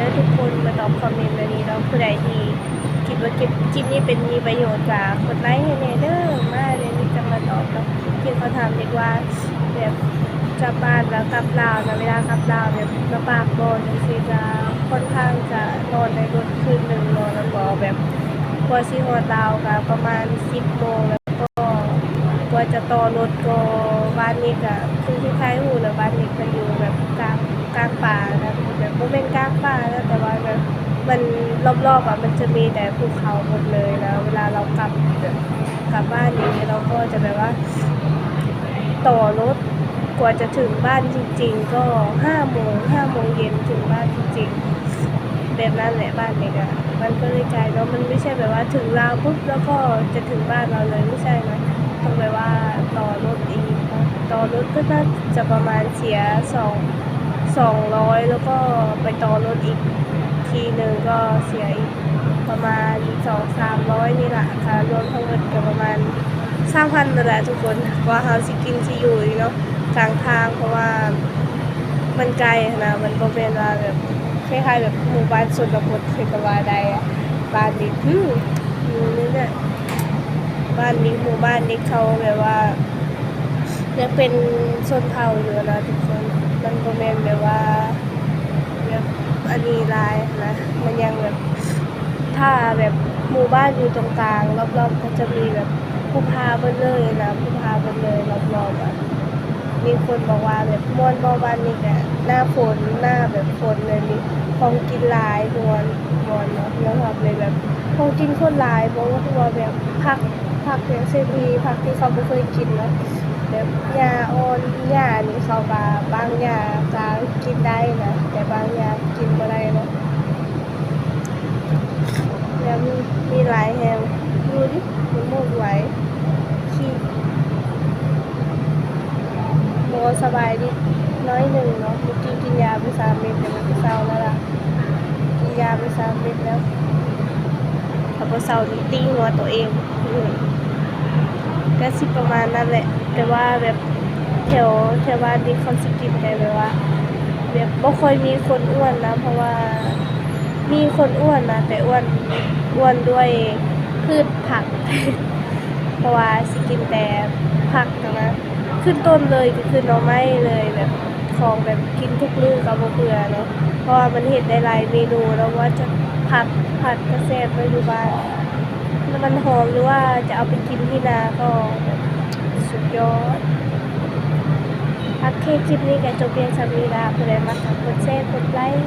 ด้อทุกคนมาตอบคอมเมนต์แบบนี้เนาะผู้ใดที่คิดว่าคลิปคลิปนี้เป็นมีประโยชน์ก็กดไลค์ให้แนเด้อมาเดี๋ยนี้จะมาตอบเนาะที่เขาถามเด็กว่าแบบกลับบ้านแล้วกลับลาวนะเวลากลับลาวแบบลำบากบ่จังซี่จะค่อนข้างจะนอนในรถคืนหนึ่งนอนแล้วก็แบบกว่าสิฮอดลาวก็ประมาณ10โมงแล้วก็กว่าจะต่อรถก็บ้านนี้ก็คือที่ใครหูแล้วบ้านนี้ก็อยู่แบบกลางกลางป่านะ รอบๆอะมันจะมีแต่ภูเขาหมดเลยแล้วเวลาเรากลับกลับบ้านอย่างนี้เราก็จะแบบว่า ต่อรถกว่าจะถึงบ้านจริง ๆ ก็ห้าโมงห้าโมงเย็นถึงบ้านจริงๆแบบนั้นแหละบ้านเด็กอะมันก็เลยกลายแล้วมันไม่ใช่แบบว่าถึงลาวปุ๊บแล้วก็จะถึงบ้านเราเลยไม่ใช่นะต้องไปว่าต่อรถอีกต่อรถก็น่าจะประมาณเสียสองสองร้อยแล้วก็ไปต่อรถอีก ทีหนึ่งก็เสียอีกประมาณสองสามร้อยนี่แหละค่ะรวมทั้งหมดก็ประมาณสามพันนั่นแหละทุกคนกว่าเราสิกินสิอยู่เนาะกลางทางเพราะว่ามันไกลนะมันก็เป็นว่าแบบคล้ายๆแบบหมู่บ้านชนบทคือกับว่าใดอะบ้านนี้อืมอยู่นี่เนี่ยบ้านนี้หมู่บ้านนี้เขาแบบว่ายังเป็นชนเผ่าอยู่นะทุกคนมันก็แม่นแบบว่าแบบ อันนี้ลายนะมันยังแบบถ้าแบบหมู่บ้านอยู่ตรงกลาง รอบๆก็จะมีแบบผู้พาเบิ่เลยนะผู้พาเบิ่เลยรอบๆอะมีคนบอกว่าแบบม่วนบ่บ้านนี้ก็หน้าฝนหน้าแบบฝนเลยมีของกินหลายมวนมวนเนาะแล้วแบบเลยแบบของกินคนหลายเพราะว่าตัวแบบผักผักอย่างเช่นมีผักที่เขาไม่เคยกินเนาะแบบหญ้าอ่อนหญ้านี่เขาก็บางหญ้าก็กินได้นะแต่บางหญ้ากินบ่ได้เนาะแล้วมีมีหลาย แฮงดูดิมันหมดไหวขี้โมสบายดิน้อยหนึ่งเนาะเมื่อกี้กินยาไปสามเม็ดแต่มันก็เศร้าแล้วล่ะกินยาไปสามเม็ดแล้วขับรถเสาร์นี้ตีหัวตัวเองก็สิประมาณนั้นแหละ แต่ว่าแบบแถวแถวบ้านนี้เขาสกินแต่แบบว่า แบบบ่ค่อยมีคนอ้วนนะ เพราะว่ามีคนอ้วนนะแต่อ้วน อ้วนด้วยพืชผัก เพราะว่าสิกินแต่ผักนะขึ้นต้นเลยก็คือหน่อไม้เลยแบบของแบบกินทุกมื้อก็บ่เบื่อเนาะเพราะว่ามันเฮ็ดได้หลายเมนูแล้วว่าจะผัดผัดกระแซบไว้อยู่บ้านแล้วมันหอมหรือว่าจะเอาไปกินที่นาก็สุดยอดโอเคคลิปนี้ก็จบเพียงสำนี้ละผู้ใดมาฝากกดแชร์กดไลค์